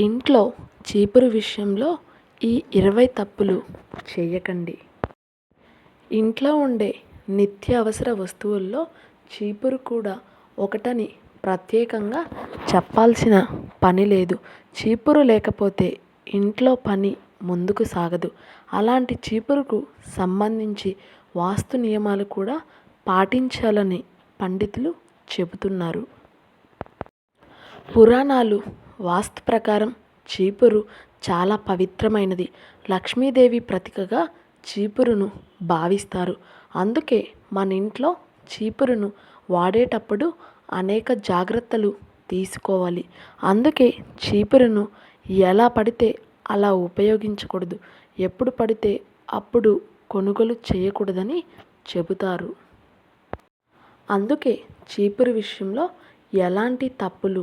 ఇంట్లో చీపురు విషయంలో ఈ ఇరవై తప్పులు చేయకండి. ఇంట్లో ఉండే నిత్యావసర వస్తువుల్లో చీపురు కూడా ఒకటని ప్రత్యేకంగా చెప్పాల్సిన పని లేదు. చీపురు లేకపోతే ఇంట్లో పని ముందుకు సాగదు. అలాంటి చీపురుకు సంబంధించి వాస్తు నియమాలు కూడా పాటించాలని పండితులు చెబుతున్నారు. పురాణాలు వాస్తు ప్రకారం చీపురు చాలా పవిత్రమైనది. లక్ష్మీదేవి ప్రతీకగా చీపురును భావిస్తారు. అందుకే మన ఇంట్లో చీపురును వాడేటప్పుడు అనేక జాగ్రత్తలు తీసుకోవాలి. అందుకే చీపురును ఎలా పడితే అలా ఉపయోగించకూడదు. ఎప్పుడు పడితే అప్పుడు కొనుగోలు చేయకూడదని చెబుతారు. అందుకే చీపురు విషయంలో ఎలాంటి తప్పులు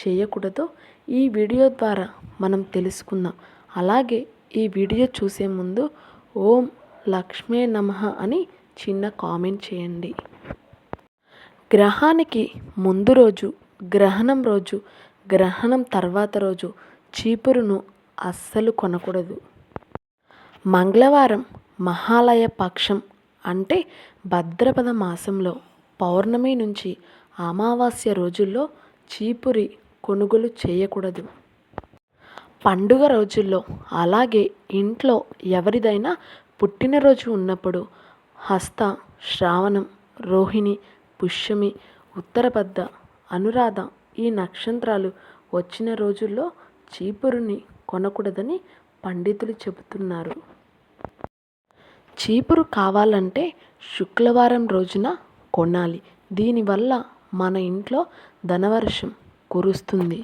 చేయకూడదో ఈ వీడియో ద్వారా మనం తెలుసుకుందాం. అలాగే ఈ వీడియో చూసే ముందు ఓం లక్ష్మే నమః అని చిన్న కామెంట్ చేయండి. గ్రహానికి ముందు రోజు గ్రహణం రోజు గ్రహణం తర్వాత రోజు చీపురును అస్సలు కొనకూడదు. మంగళవారం మహాలయ పక్షం అంటే భద్రపద మాసంలో పౌర్ణమి నుంచి అమావాస్య రోజుల్లో చీపురి కొనుగోలు చేయకూడదు. పండుగ రోజుల్లో అలాగే ఇంట్లో ఎవరిదైనా పుట్టినరోజు ఉన్నప్పుడు హస్త శ్రావణం రోహిణి పుష్యమి ఉత్తరపద్ద అనురాధ ఈ నక్షత్రాలు వచ్చిన రోజుల్లో చీపురుని కొనకూడదని పండితులు చెబుతున్నారు. చీపురు కావాలంటే శుక్రవారం రోజున కొనాలి. దీనివల్ల మన ఇంట్లో ధనవర్షం కురుస్తుంది.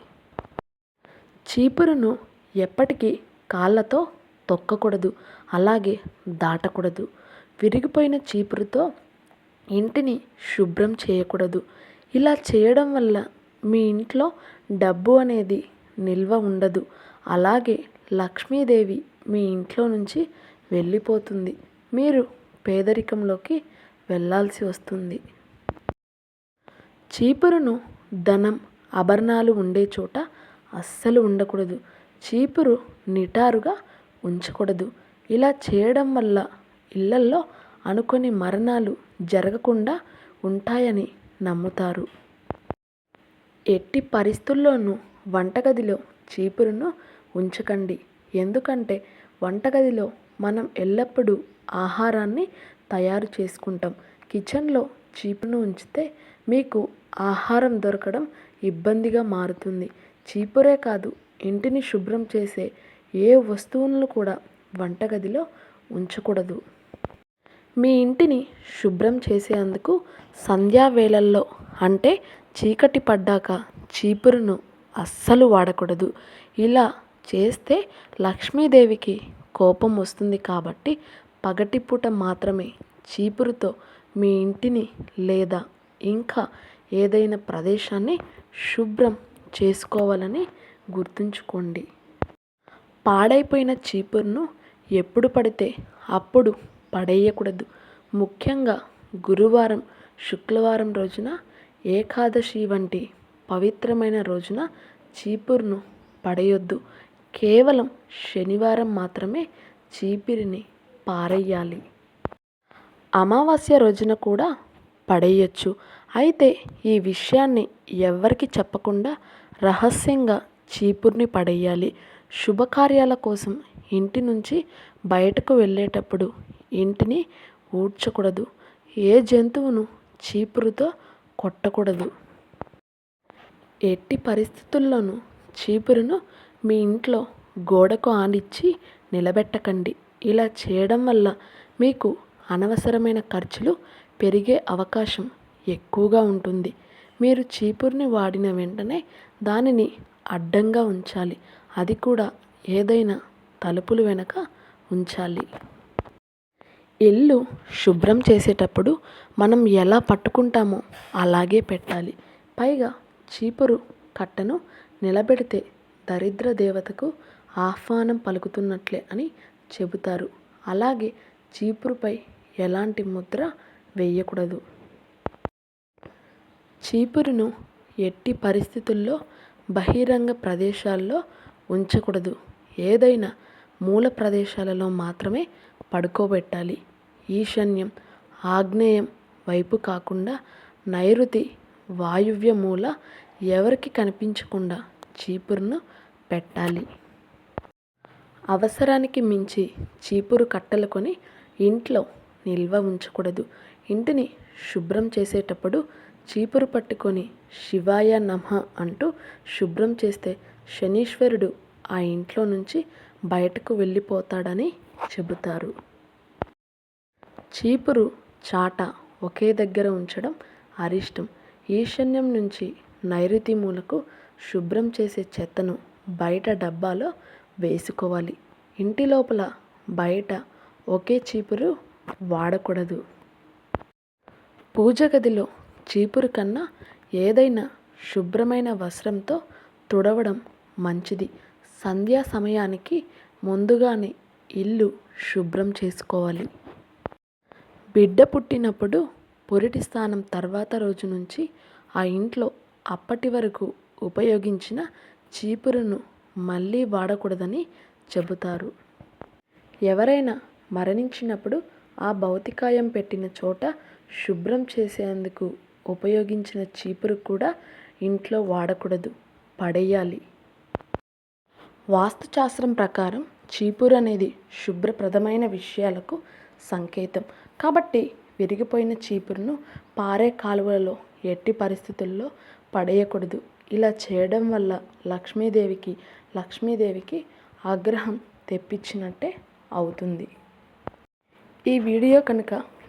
చీపురును ఎప్పటికీ కాళ్ళతో తొక్కకూడదు అలాగే దాటకూడదు. విరిగిపోయిన చీపురుతో ఇంటిని శుభ్రం చేయకూడదు. ఇలా చేయడం వల్ల మీ ఇంట్లో డబ్బు అనేది నిల్వ ఉండదు. అలాగే లక్ష్మీదేవి మీ ఇంట్లో నుంచి వెళ్ళిపోతుంది. మీరు పేదరికంలోకి వెళ్ళాల్సి వస్తుంది. చీపురును ధనం ఆభరణాలు ఉండే చోట అస్సలు ఉండకూడదు. చీపురు నిటారుగా ఉంచకూడదు. ఇలా చేయడం వల్ల ఇళ్ళల్లో అనుకోని మరణాలు జరగకుండా ఉంటాయని నమ్ముతారు. ఎట్టి పరిస్థితుల్లోనూ వంటగదిలో చీపురును ఉంచకండి. ఎందుకంటే వంటగదిలో మనం ఎల్లప్పుడూ ఆహారాన్ని తయారు చేసుకుంటాం. కిచెన్లో చీపును ఉంచితే మీకు ఆహారం దొరకడం ఇబ్బందిగా మారుతుంది. చీపురే కాదు ఇంటిని శుభ్రం చేసే ఏ వస్తువులను కూడా వంటగదిలో ఉంచకూడదు. మీ ఇంటిని శుభ్రం చేసేందుకు సంధ్యా వేళల్లో అంటే చీకటి పడ్డాక చీపురును అస్సలు వాడకూడదు. ఇలా చేస్తే లక్ష్మీదేవికి కోపం వస్తుంది కాబట్టి పగటిపూట మాత్రమే చీపురుతో మీ ఇంటిని లేదా ఇంకా ఏదైనా ప్రదేశాన్ని శుభ్రం చేసుకోవాలని గుర్తుంచుకోండి. పాడైపోయిన చీపురును ఎప్పుడు పడితే అప్పుడు పడేయకూడదు. ముఖ్యంగా గురువారం శుక్రవారం రోజున ఏకాదశి వంటి పవిత్రమైన రోజున చీపురును పడేయొద్దు. కేవలం శనివారం మాత్రమే చీపిరిని పారేయాలి. అమావాస్య రోజున కూడా పడేయచ్చు. అయితే ఈ విషయాన్ని ఎవ్వరికి చెప్పకుండా రహస్యంగా చీపురుని పడేయాలి. శుభకార్యాల కోసం ఇంటి నుంచి బయటకు వెళ్ళేటప్పుడు ఇంటిని ఊడ్చకూడదు. ఏ జంతువును చీపురుతో కొట్టకూడదు. ఎట్టి పరిస్థితుల్లోనూ చీపురును మీ ఇంట్లో గోడకు ఆనిచ్చి నిలబెట్టకండి. ఇలా చేయడం వల్ల మీకు అనవసరమైన ఖర్చులు పెరిగే అవకాశం ఎక్కువగా ఉంటుంది. మీరు చీపురుని వాడిన వెంటనే దానిని అడ్డంగా ఉంచాలి. అది కూడా ఏదైనా తలుపులు వెనక ఉంచాలి. ఇల్లు శుభ్రం చేసేటప్పుడు మనం ఎలా పట్టుకుంటామో అలాగే పెట్టాలి. పైగా చీపురు కట్టను నిలబెడితే దరిద్ర దేవతకు ఆహ్వానం పలుకుతున్నట్లే అని చెబుతారు. అలాగే చీపురుపై ఎలాంటి ముద్ర వేయకూడదు. చీపురును ఎట్టి పరిస్థితుల్లో బహిరంగ ప్రదేశాల్లో ఉంచకూడదు. ఏదైనా మూల ప్రదేశాలలో మాత్రమే పడుకోబెట్టాలి. ఈశాన్యం ఆగ్నేయం వైపు కాకుండా నైరుతి వాయువ్య మూల ఎవరికి కనిపించకుండా చీపురును పెట్టాలి. అవసరానికి మించి చీపురు కట్టలు కొని ఇంట్లో నిల్వ ఉంచకూడదు. ఇంటిని శుభ్రం చేసేటప్పుడు చీపురు పట్టుకొని శివాయ నమ అంటూ శుభ్రం చేస్తే శనీశ్వరుడు ఆ ఇంట్లో నుంచి బయటకు వెళ్ళిపోతాడని చెబుతారు. చీపురు చాట ఒకే దగ్గర ఉంచడం అరిష్టం. ఈశాన్యం నుంచి నైరుతి మూలకు శుభ్రం చేసే చెత్తను బయట డబ్బాలో వేసుకోవాలి. ఇంటి లోపల బయట ఒకే చీపురు వాడకూడదు. పూజ గదిలో చీపురు కన్నా ఏదైనా శుభ్రమైన వస్త్రంతో తుడవడం మంచిది. సంధ్యా సమయానికి ముందుగానే ఇల్లు శుభ్రం చేసుకోవాలి. బిడ్డ పుట్టినప్పుడు పురిటి స్థానం తర్వాత రోజు నుంచి ఆ ఇంట్లో అప్పటి వరకు ఉపయోగించిన చీపురును మళ్ళీ వాడకూడదని చెబుతారు. ఎవరైనా మరణించినప్పుడు ఆ భౌతికాయం పెట్టిన చోట శుభ్రం చేసేందుకు ఉపయోగించిన చీపురు కూడా ఇంట్లో వాడకూడదు. పడేయాలి. వాస్తుశాస్త్రం ప్రకారం చీపురు అనేది శుభ్రప్రదమైన విషయాలకు సంకేతం. కాబట్టి విరిగిపోయిన చీపురును పారే కాలువలలో ఎట్టి పరిస్థితుల్లో పడేయకూడదు. ఇలా చేయడం వల్ల లక్ష్మీదేవికి లక్ష్మీదేవికి ఆగ్రహం తెప్పించినట్టే అవుతుంది. ఈ వీడియో కనుక